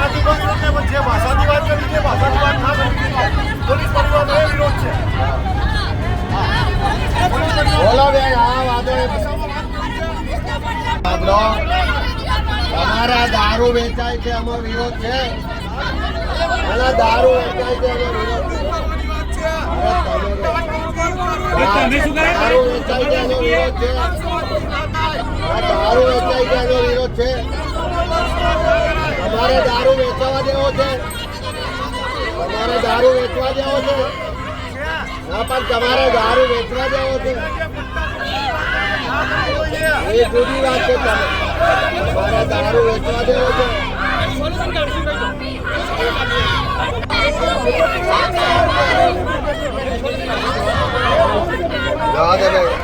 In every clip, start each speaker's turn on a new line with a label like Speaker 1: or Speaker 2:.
Speaker 1: અમારે એનાથી કોઈ વિરોધ નહીં પણ જે ભાષાની વાત કરવી છે ભાષાની વાત ના જોઈએ પોલીસ પરિવારનો એ
Speaker 2: અમારા દારૂ વેચાય છે એમાં વિરોધ છે. અને દારૂ વેચાય છે એમાં વિરોધ
Speaker 3: કરે?
Speaker 2: દારૂ વેચાય છે એનો વિરોધ છે. દારૂ વેચાય છે એનો વિરોધ છે. તમારે દારૂ વેચવા દેવો છે તમારે દારૂ વેચવા દેવો છે ના પણ તમારે દારૂ વેચવા દેવો છે એ જુદી વાત છે તમે તમારે દારૂ વેચવા દેવો છે જવા દે ભાઈ.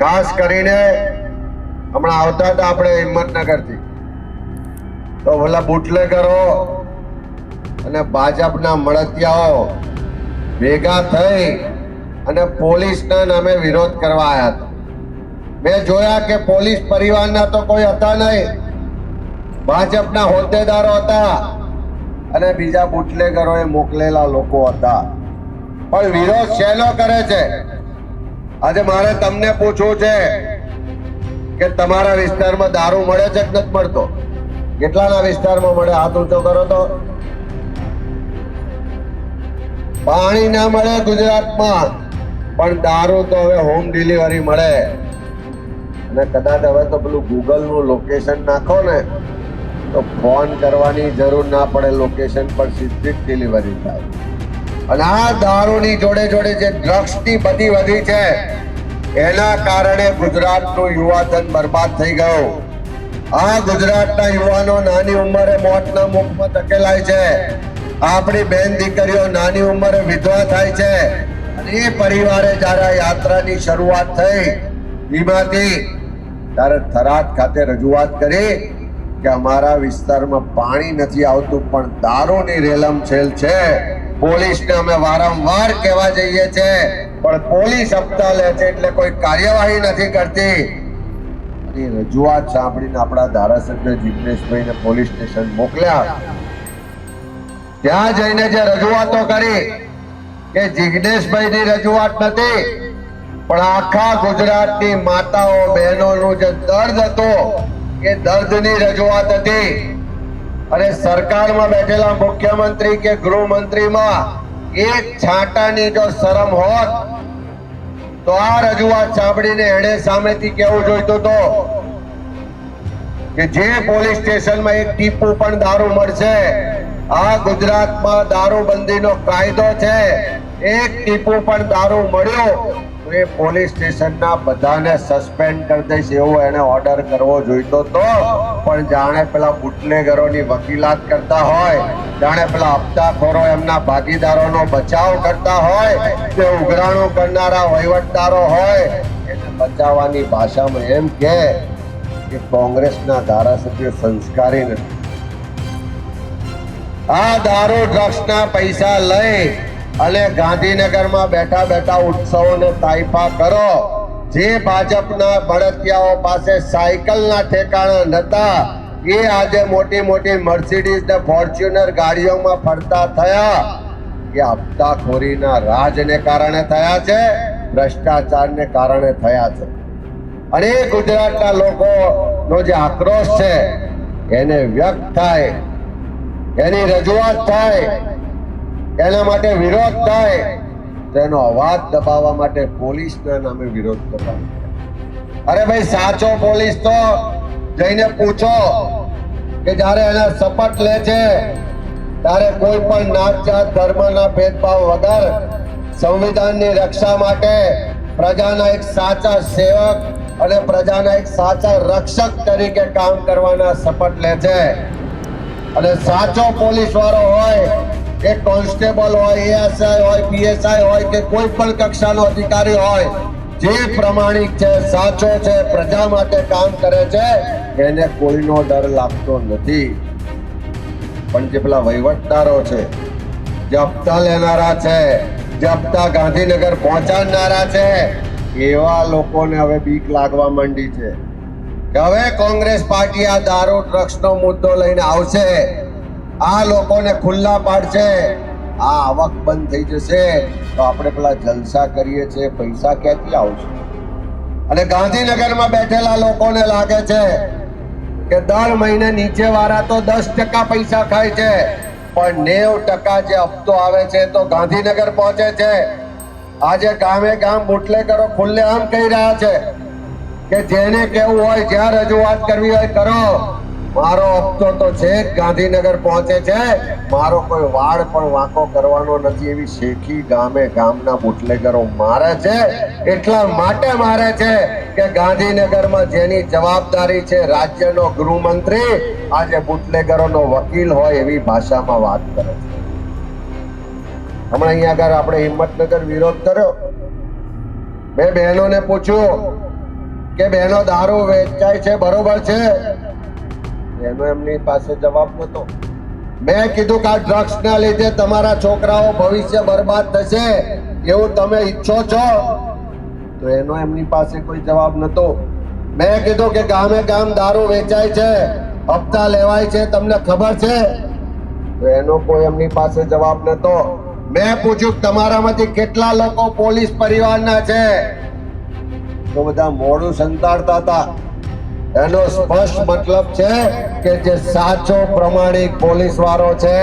Speaker 2: ખાસ કરીને હમણાં આવતા હતા આપણે હિંમતનગરથી. તો ઓલા બુટલેગરો અને ભાજપના મળતિયાઓ ભેગા થઈ અને પોલીસના નામે વિરોધ કરવા આવ્યા હતા. મેં જોયા કે પોલીસ પરિવારના તો કોઈ હતા નહીં. ભાજપના હોદ્દેદારો હતા. અને બીજા બુટલેગરોએ મોકલેલા લોકો હતા. પણ વિરોધ શેનો કરે છે? આજે મારે તમને પૂછવું છે કે તમારા વિસ્તારમાં દારૂ મળે છે કે નથી મળતો? કેટલાના વિસ્તારમાં મળે? હાથ ઊંચો કરો તો. પાણી ના મળે ગુજરાતમાં, પણ દારૂ તો હવે હોમ ડિલિવરી મળે. અને કદાચ હવે તો પેલું ગૂગલનું લોકેશન નાખો ને. તો ફોન કરવાની જરૂર ના પડે લોકેશન પર સીધી જ ડિલિવરી થાય. અને આ દારૂની જોડે જોડે જે ડ્રગ્સની બધી વધી છે, એના કારણે ગુજરાતનું યુવાધન બરબાદ થઈ ગયું. આ ગુજરાતના યુવાનો નાની ઉંમરે મોતના મુખમાં ધકેલાય છે. આપણી બેન દીકરીઓ નાની ઉંમરે વિધવા થાય છે. અને એ પરિવારે જ્યારે યાત્રાની શરૂઆત થઈ, એમાંથી ત્યારે થરાદ ખાતે રજૂઆત કરી કે અમારા વિસ્તારમાં પાણી નથી આવતું, પણ દારૂની રેલમછેલ છે. પોલીસને અમે વારંવાર કહેવા જઈએ છે, પણ પોલીસ હપ્તા લે છે એટલે કોઈ કાર્યવાહી નથી કરતી. રજૂઆત સાંભળીને આપણા ધારાસભ્ય જિગ્નેશભાઈને પોલીસ સ્ટેશન મોકલ્યા. ત્યાં જઈને જે રજૂઆતો કરી, કે જિગ્નેશભાઈની રજૂઆત નથી, પણ આખા ગુજરાતની માતાઓ બહેનોનું જે દર્દ હતું એ દર્દની રજૂઆત હતી. અને સરકારમાં બેઠેલા મુખ્યમંત્રી કે ગૃહમંત્રીમાં એક છાંટાની જો શરમ હોત, તો આ રજૂઆત સાંભળીને એણે સામેથી કેવું જોઈતું તો કે જે પોલીસ સ્ટેશનમાં એક ટીપુ પણ દારૂ મળશે, આ ગુજરાતમાં દારૂબંધીનો કાયદો છે. એક ટીપુ પણ દારૂ મળ્યો એ પોલીસ સ્ટેશનના બધાને સસ્પેન્ડ કરી દઈશ એવો એને ઓર્ડર કરવો જોઈતો તો. પણ જાણે પેલા બુટલેગરોની વકીલાત કરતા હોય, જાણે પેલા હપ્તાખોરો એમના ભાગીદારોનો બચાવ કરતા હોય, કે ઉઘરાણું કરનારા વહીવટદારો હોય, એને બચાવવાની ભાષામાં એમ કે કે કોંગ્રેસના ધારાસભ્યો સંસ્કારી નથી આ દારૂ ડ્રગ્સના પૈસા લઈ અને ગાંધીનગરમાં બેઠા બેઠા ઉત્સવોને તાઇફા કરો. જે ભાજપના બળતિયાઓ પાસે સાયકલના ઠેકાણા નતા, એ આજે મોટી મોટી મર્સિડીઝ ને ફોર્ચ્યુનર ગાડીઓમાં ફરતા થયા. એ હપ્તાખોરીના રાજને કારણે થયા છે, ભ્રષ્ટાચારને કારણે થયા છે. અને ગુજરાતના લોકોનો જે આક્રોશ છે, એને વ્યક્ત થાય, એની રજૂઆત થાય એના માટે વિરોધ થાય. તેનો અવાજ દબાવવા માટે પોલીસના નામે વિરોધ કરવાનો. અરે ભાઈ, સાચો પોલીસ તો. જઈને પૂછો કે જ્યારે એના શપથ લે છે, ત્યારે કોઈ પણ નાત જાત ધર્મના ભેદભાવ વગર સંવિધાનની રક્ષા માટે પ્રજાના એક સાચા સેવક અને પ્રજાના એક સાચા રક્ષક તરીકે કામ કરવાના શપથ લે છે. અને સાચો પોલીસ વાળો હોય કે કોન્સ્ટેબલ હોય એએસઆઈ હોય પીએસઆઈ હોય કે કોઈ પણ કક્ષાનો અધિકારી હોય, જે પ્રમાણિક છે, સાચો છે, પ્રજા માટે કામ કરે છે, એને કોઈનો ડર લાગતો નથી. પણ જે પેલા વહીવટદારો છે, જે હપ્તા લેનારા છે, જે હપ્તા ગાંધીનગર પહોંચાડનારા છે, એવા લોકોને હવે બીક લાગવા માંડી છે. હવે કોંગ્રેસ પાર્ટી આ દારૂ, ડ્રગ્સનો મુદ્દો લઈને આવશે આ લોકોને ખુલ્લા પાડશે આ આવક બંધ થઈ જશે. તો આપણે પેલા જલસા કરીએ છીએ, પૈસા ક્યાંથી આવશે? અને ગાંધીનગરમાં બેઠેલા લોકોને લાગે છે કે દર મહિને નીચે વાળા તો દસ ટકા પૈસા ખાય છે, પણ નેવ ટકા જે હપ્તો આવે છે તો ગાંધીનગર પહોંચે છે. આજે ગામે ગામ બુટલેગરો ખુલ્લે આમ કહી રહ્યા છે કે જેને કેવું હોય, જ્યાં રજૂઆત કરવી હોય, કરો. મારો હપ્તો તો છે, ગાંધીનગર પહોંચે છે. મારો કોઈ વાળ પણ વાંકો કરવાનો નથી એવી શેખી ગામે ગામના બુટલેગરો મારે છે. એટલા માટે મારે છે કે ગાંધીનગરમાં જેની જવાબદારી છે રાજ્યનો ગૃહમંત્રી, આજે બુટલેગરોનો વકીલ હોય એવી ભાષામાં વાત કરે છે. હમણાં અહીંયા આગળ આપણે હિંમતનગર વિરોધ કર્યો. મેં બહેનોને પૂછ્યું કે બહેનો, દારૂ વેચાય છે, બરોબર છે? એનો એમની પાસે જવાબ નતો મેં કીધું કે આ ડ્રગ્સ ના લીધે તમારા છોકરાઓ ભવિષ્ય બરબાદ થશે, એવું તમે ઈચ્છો છો? તો એનો એમની પાસે કોઈ જવાબ નતો મેં કીધું કે ગામે ગામ દારૂ વેચાય છે, હપ્તા લેવાય છે, તમને ખબર છે? તો એનો કોઈ એમની પાસે જવાબ નતો મેં પૂછ્યું તમારામાંથી કેટલા લોકો પોલીસ પરિવારના છે? તો બધા મોડું સંતાડતા હતા. એનો સ્પષ્ટ મતલબ છે કે જે સાચો પ્રમાણિક પોલીસ વાળો છે,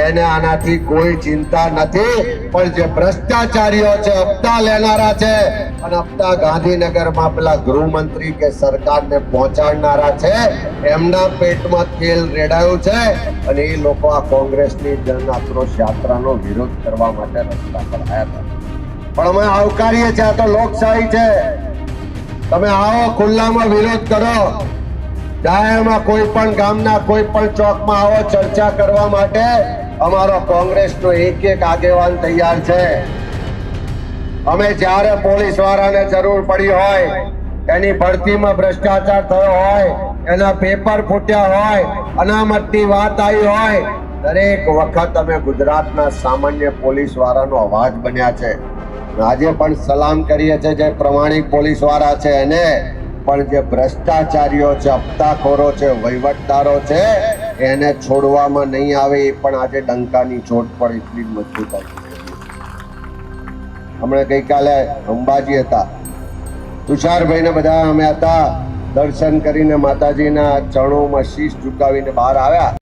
Speaker 2: એને આનાથી કોઈ ચિંતા નથી. પણ જે ભ્રષ્ટાચારીઓ છે, હપ્તા લેનારા છે, અને હપ્તા ગાંધીનગરમાં પેલા ગૃહમંત્રી કે સરકારને પહોંચાડનારા છે, એમના પેટમાં તેલ રેડાયું છે, અને એ લોકો આ કોંગ્રેસની જન આક્રોશ યાત્રાનો વિરોધ કરવા માટે રસ્તા પર આવ્યા હતા. પણ અમે આવકારીએ છીએ, આ તો લોકશાહી છે. તમે આવો, ખુલ્લામાં વિરોધ કરો. ડાયામાં કોઈ પણ ગામના કોઈ પણ ચોકમાં આવો ચર્ચા કરવા માટે. અમારો કોંગ્રેસનો એક એક આગેવાન તૈયાર છે. અમે જ્યારે પોલીસ વાળાને જરૂર પડી હોય, એની ભરતીમાં ભ્રષ્ટાચાર થયો હોય, એના પેપર ફૂટ્યા હોય, અનામતની વાત આવી હોય, દરેક વખત અમે ગુજરાતના સામાન્ય પોલીસ વાળાનો અવાજ બન્યા છે. આજે પણ સલામ કરીએ છીએ જે પ્રમાણિક પોલીસવાળા છે એને, પણ જે ભ્રષ્ટાચારીઓ છે, હપ્તાખોરો છે, વહીવટદારો છે, એને છોડવામાં નહીં આવે એ પણ આજે ડંકાની ચોટ પણ એટલી જ મજબૂતાઈ હમણાં ગઈકાલે અંબાજી હતા. તુષારભાઈને બધા અમે હતા, દર્શન કરીને માતાજીના ચરણોમાં શીશ ઝુકાવીને બહાર આવ્યા.